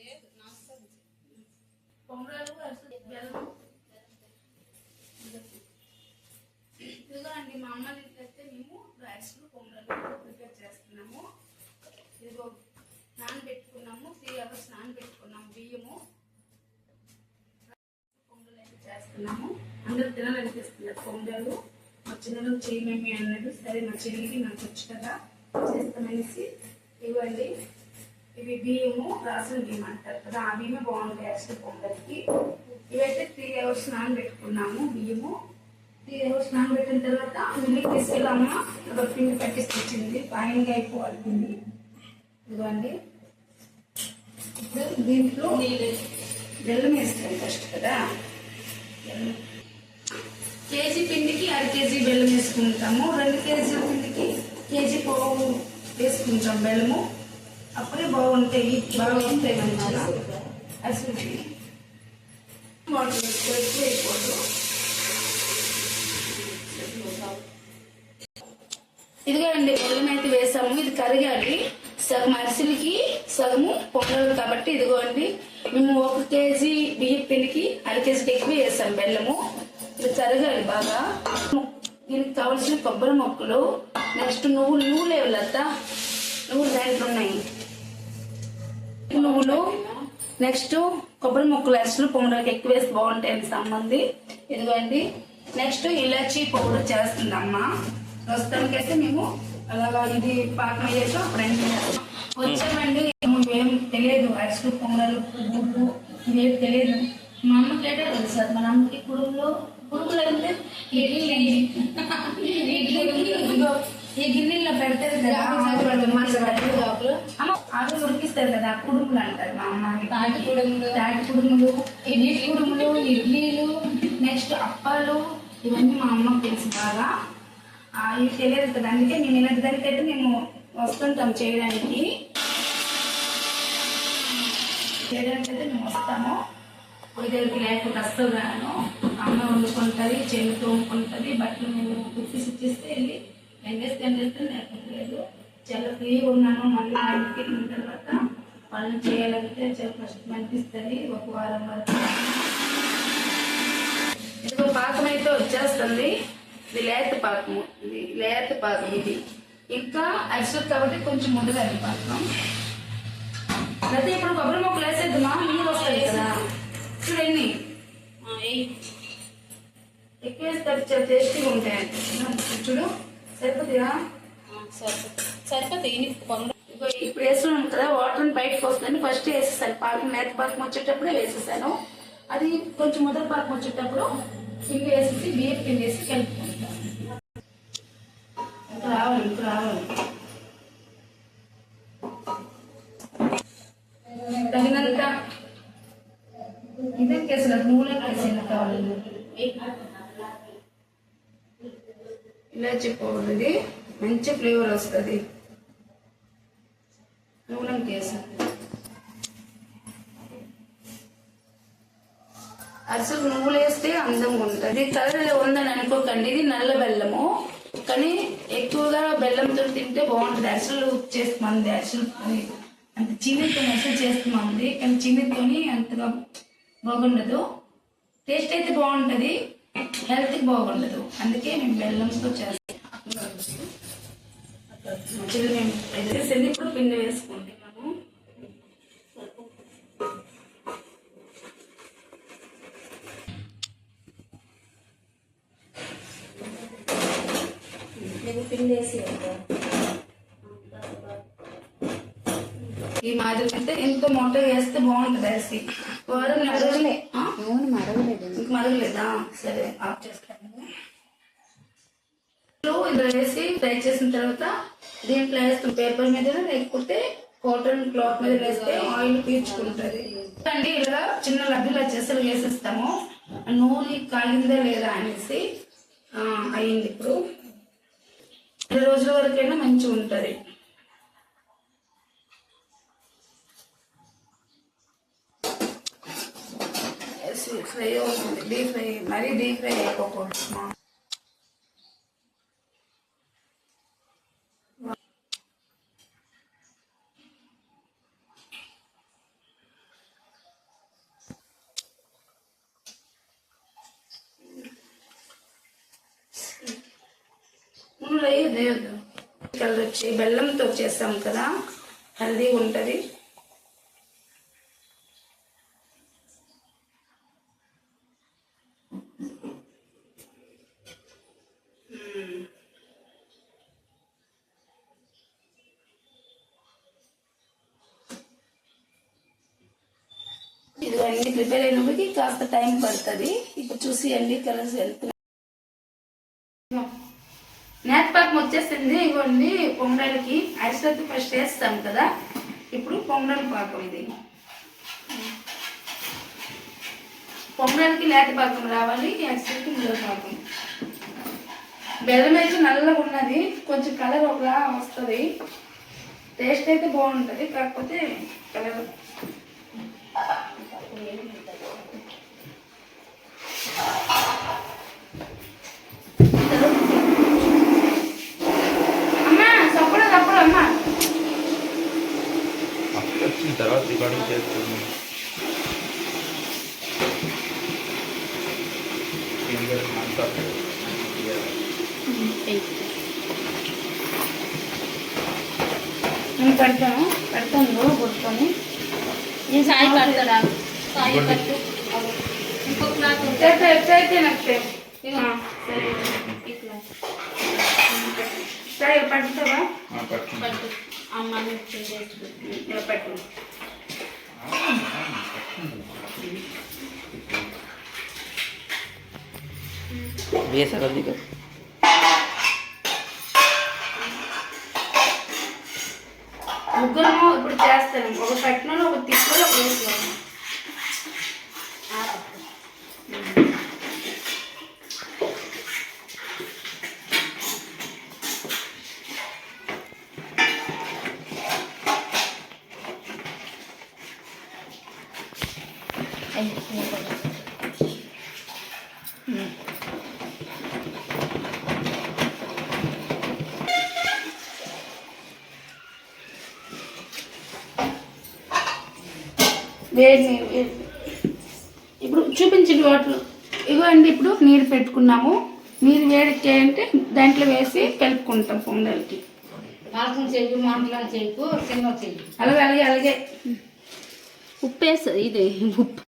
ఇదిగోండి అసలు అండి మా అమ్మ ఇంట్లో మేము రైస్లు పొంగరాలు ప్రిపేర్ చేస్తున్నాము. ఇదిగో నానబెట్టుకున్నాము త్రీ అవర్స్ నానబెట్టుకున్నాము బియ్యము పొంగల్ అయితే చేస్తున్నాము. అందరూ తినాలనిపిస్తుంది పొంగలు మా చిన్నలు చేయమేమి అన్నాడు సరే మా చెల్లికి నాకు వచ్చు కదా. చేస్తామనేసి ఇవ్వండి. ఇవి బియ్యము రాసిన బియ్యం అంటారు కదా ఆ బియ్యమే బాగుంటాయి యాక్చువల్ పొంగల్కి. ఇవైతే త్రీ అవర్స్ నానబెట్టుకున్నాము బియ్యము. త్రీ అవర్స్ నానబెట్టిన తర్వాత మిల్లికి తీసుకెళ్ళాము? ఒక పిండి పట్టిసి వచ్చింది పాయంగా అయిపోవాలి పిండి. ఇదిగోండి. ఇప్పుడు దీంట్లో బెల్లం వేస్తాం ఫస్ట్ కదా. బెల్లం. కేజీ పిండికి అర కేజీ బెల్లం వేసుకుంటాము. రెండు కేజీల పిండికి కేజీ పోవు వేసుకుంటాం బెల్లము. అప్పుడే బాగుంటాయి బాగా ఉంటాయి మంచిగా. అసలు వాటర్ ఎక్కువ అయిపోదు. ఇదిగోండి బెల్లం అయితే వేసాము. ఇది కరగాలి. సగం అరిసెలకి సగము పొంగలు కాబట్టి ఇదిగోండి. మేము ఒక కేజీ బియ్యం పిండికి అర కేజీకి ఎక్కువ వేసాం బెల్లము. ఇది కరగాలి బాగా. దీనికి కావలసిన కొబ్బరి మొక్కలు. నెక్స్ట్ నువ్వులు నువ్వులు లేవులత నువ్వులు దాంట్లో ఉన్నాయి. పువ్వులు నెక్స్ట్ కొబ్బరి ముక్కలు అసలు పొంగడానికి ఎక్కువ వేసి బాగుంటాయని సంబంధి ఇదిగోండి నెక్స్ట్ ఇలాచీ పౌడర్ చేస్తుంది అమ్మ ప్రస్తుతానికైతే మేము అలాగా ఇది పాకం అయ్యాక అప్పుడు ఎంటర్ చేస్తాం వచ్చామండి ఏం తెలియదు అసలు పొంగలు గుడ్డు ఇవేం తెలియదు మా అమ్మకి అయితే తెలుసు మా మన అమ్మకి కుడుములు కుడుములు అంటే ఇడ్లీ ఈ గిన్నెల్లో పెడతారు కదా అమ్మ ఉడికిస్తారు కదా కుడుములు అంటారు మా అమ్మ. తాటి కుడుములు. తాటి కుడుములు ఇడ్లీ కుడుములు ఇడ్లీలు నెక్స్ట్ అప్పాలు ఇవన్నీ మా అమ్మకి తెలుసు బాగా. ఇవి తెలియదు కదా అందుకే మేము ఇలాంటి దానికైతే మేము వస్తుంటాం చేయడానికి. చేయడానికి అయితే మేము వస్తాము. పొయ్యికి లేకపోతే అస్సలు రాను. అమ్మ వండుకుంటుంది చెల్లి తోముకుంటుంది బట్టలు మేము కుట్టిసి ఇచ్చేస్తే వెళ్ళి ఎండేస్తే ఎండేస్తే లేకపోతే లేదు. చాలా ఫ్రీగా ఉన్నాను. మళ్ళీ మా ఇంటికి వెళ్ళిన తర్వాత పనులు చేయాలంటే చాలా కష్టం అనిపిస్తుంది. ఒక వారం వరకు. ఇదిగో పాకం అయితే వచ్చేస్తుంది. ఇది లేత పాకము. ఇది లేత పాకం ఇది. ఇంకా అరిసెలు కాబట్టి కొంచెం ముదగది పాకం. అయితే ఇప్పుడు కొబ్బరి మొక్కలు వేసేద్దామా? నీళ్ళు వస్తాయి కదా. చూడండి ఎక్కువ వేస్తారు చాలా టేస్టీగా ఉంటాయి చూడు. సరిపోతుందా? సరిపోతాయి ఇప్పుడు వేస్తున్నాం కదా వాటర్ బయటకు వస్తుందని ఫస్ట్ వేసేసాను. పాకం నేత పాకం వచ్చేటప్పుడే వేసేసాను. అది కొంచెం మొదటి పాకం వచ్చేటప్పుడు పిండి వేసేసి బియ్యం పిండి వేసి కలుపుకుంటాను ఇంకా రావాలి ఇంకా రావాలి. తగినంత ఇదే కేసులు నూనె కేసులు కావాలి. ఇలాచి పౌడర్ ఇది. మంచి ఫ్లేవర్ వస్తుంది. నూనె కేసు అసలు నువ్వులు వేస్తే అందంగా ఉంటుంది. కలర్ ఉందని అనుకోకండి. ఇది నల్ల బెల్లము. కానీ ఎక్కువగా బెల్లంతో తింటే బాగుంటుంది. అసలు చేస్తుంది అసలు అంత చీనితో అసలు చేస్తుంది కానీ చీనితోని అంతగా బాగుండదు. టేస్ట్ అయితే బాగుంటుంది. హెల్త్కి బాగుండదు. అందుకే మేము బెల్లంతో చేస్తాం. మంచిగా మేము అయితే పిండి వేసుకుంటున్నాము పిండి వేసి ఈ మాదిరి అంటే ఎంతో మొట్టగా వేస్తే బాగుంటుంది అరిసి వారం మరగలే. ఆ? నూనె మరగలేదు ఇంక మరగలేదా సరే ఆఫ్ చేస్తాను ఇందులో వేసి ఫ్రై చేసిన తర్వాత దీంట్లో వేస్తాం పేపర్ మీద లేకపోతే కాటన్ క్లాత్ మీద వేస్తే ఆయిల్ పీల్చుకుంటుంది. అండి ఇలా చిన్న లడ్డులా చేసలు వేసేస్తాము. నూనె కాలిందా లేదా అనేసి అయింది ఇప్పుడు. రెండు రోజుల వరకైనా మంచిగా ఉంటుంది. ఫ్రై అవుతుంది. డీప్ ఫ్రై మరీ డీప్ ఫ్రై అయిపోకూడదు. ఇదే కలర్ వచ్చి బెల్లంతో చేస్తాం కదా హెల్దీగా ఉంటుంది. అన్ని ప్రిపేర్ అయినప్పటికీ కాస్త టైం పడుతుంది. ఇప్పుడు చూసి అన్ని కలర్స్ వెళ్తున్నాయి. నేతపాకం వచ్చేసింది ఇవ్వండి పొంగడానికి ఐస్లోకి ఫస్ట్ వేస్తాం కదా. ఇప్పుడు పొంగల్ పాకం ఇది. పొంగడానికి లేత పాకం రావాలి ఐస్లోకి ముద్ద పాకం. బెల్లం అయితే నల్లగా ఉన్నది కొంచెం కలర్ ఒకలా వస్తుంది. టేస్ట్ అయితే బాగుంటుంది కాకపోతే కలర్ అమ్మా సప్పుడు తప్పుడు అమ్మా అప్పుడు వచ్చిన తర్వాత రికార్డింగ్ చేస్తుంది ఫింగర్ అంతా నేను పెడతాను పెడతాను కొట్టుకొని నేను సాయి పడతాడా సాయి పట్టు. ఎట్లయితే ఎట్లయితే నాకు సరే క్లాత్. సరే పట్టుతావా? పట్టు. అమ్మ నువ్వు పట్టు. వేసారు ముగ్గురము ఇప్పుడు చేస్తాను. ఒక పెట్టినలో ఒక తిప్పులో ఒక వేడి ఇప్పుడు చూపించండి వాటర్ ఇవ్వండి ఇప్పుడు నీరు పెట్టుకున్నాము. నీరు వేడెక్కాయంటే దాంట్లో వేసి కలుపుకుంటాం పొంగల్కి. చెయ్యి మంటలో చెయ్యి అలాగే అలాగే అలాగే. ఉప్పు వేస్తుంది ఇది ఉప్పు.